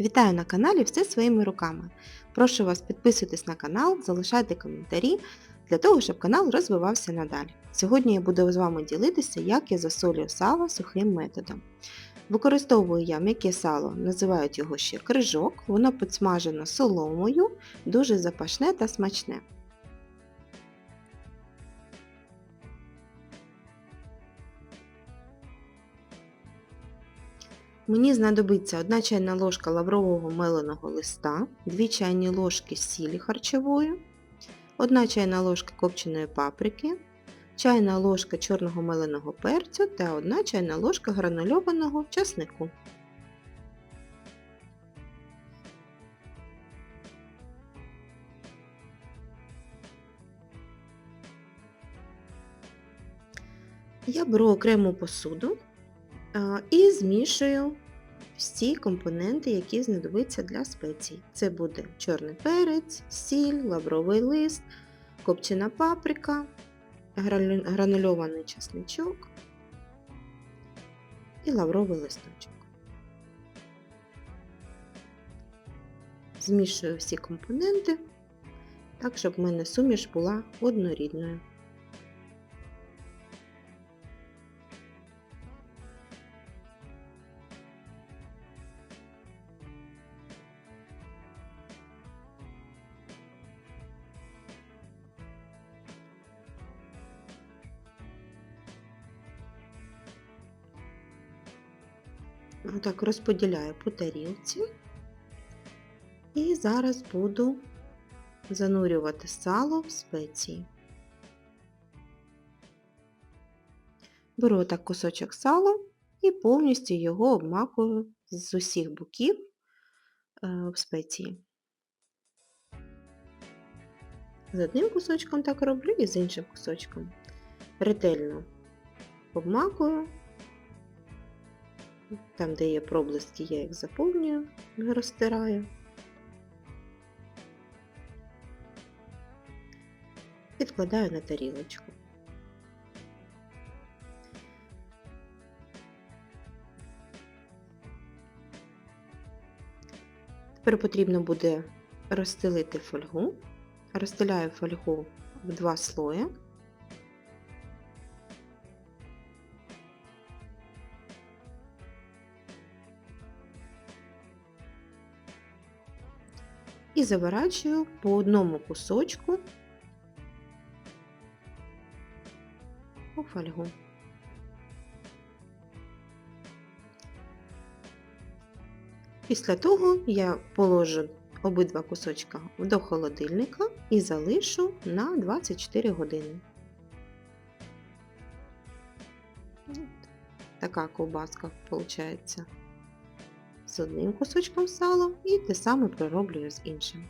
Вітаю на каналі Все своїми руками. Прошу вас підписуйтесь на канал, залишайте коментарі для того, щоб канал розвивався надалі. Сьогодні я буду з вами ділитися, як я засолюю сало сухим методом. Використовую я м'яке сало, називають його ще крижок, воно підсмажено соломою, дуже запашне та смачне. Мені знадобиться 1 чайна ложка лаврового меленого листа, 2 чайні ложки сілі харчової, 1 чайна ложка копченої паприки, чайна ложка чорного меленого перцю та 1 чайна ложка гранульованого часнику. Я беру окрему посуду і змішую всі компоненти, які знадобляться для спецій. Це буде чорний перець, сіль, лавровий лист, копчена паприка, гранульований чесничок і лавровий листочок. Змішую всі компоненти так, щоб в мене суміш була однорідною. Отак розподіляю по тарілці. І зараз буду занурювати сало в спеції. Беру отак кусочок сала і повністю його обмакую з усіх боків е, в спеції. З одним кусочком так роблю і з іншим кусочком. Ретельно обмакую. Там, де є проблиски, я їх заповнюю, розтираю. Підкладаю на тарілочку. Тепер потрібно буде розстелити фольгу. Розстеляю фольгу в два слої. І заворачую по одному кусочку у фольгу. Після того я положу обидва кусочка до холодильника і залишу на 24 години. Така ковбаска виходить з одним кусочком сала і те саме пророблюю з іншим.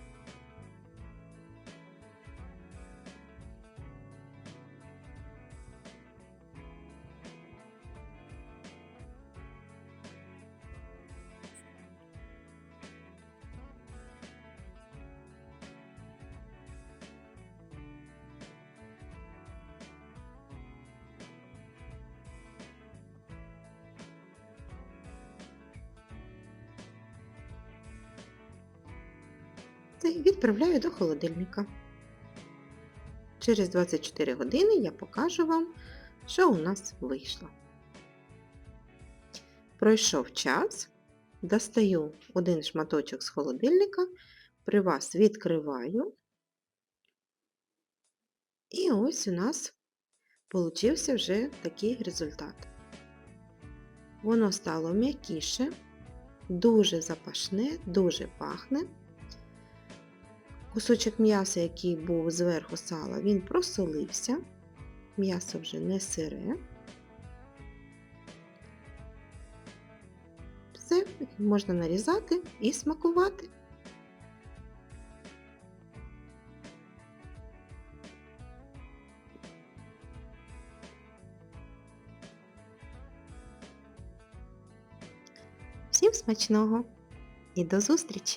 Й відправляю до холодильника. Через 24 години я покажу вам, що у нас вийшло. Пройшов час, достаю один шматочок з холодильника, при вас відкриваю. І ось у нас получився вже такий результат. Воно стало м'якіше, дуже запашне, дуже пахне. Кусочок м'яса, який був зверху сала, він просолився. М'ясо вже не сире. Все, можна нарізати і смакувати. Всім смачного і до зустрічі!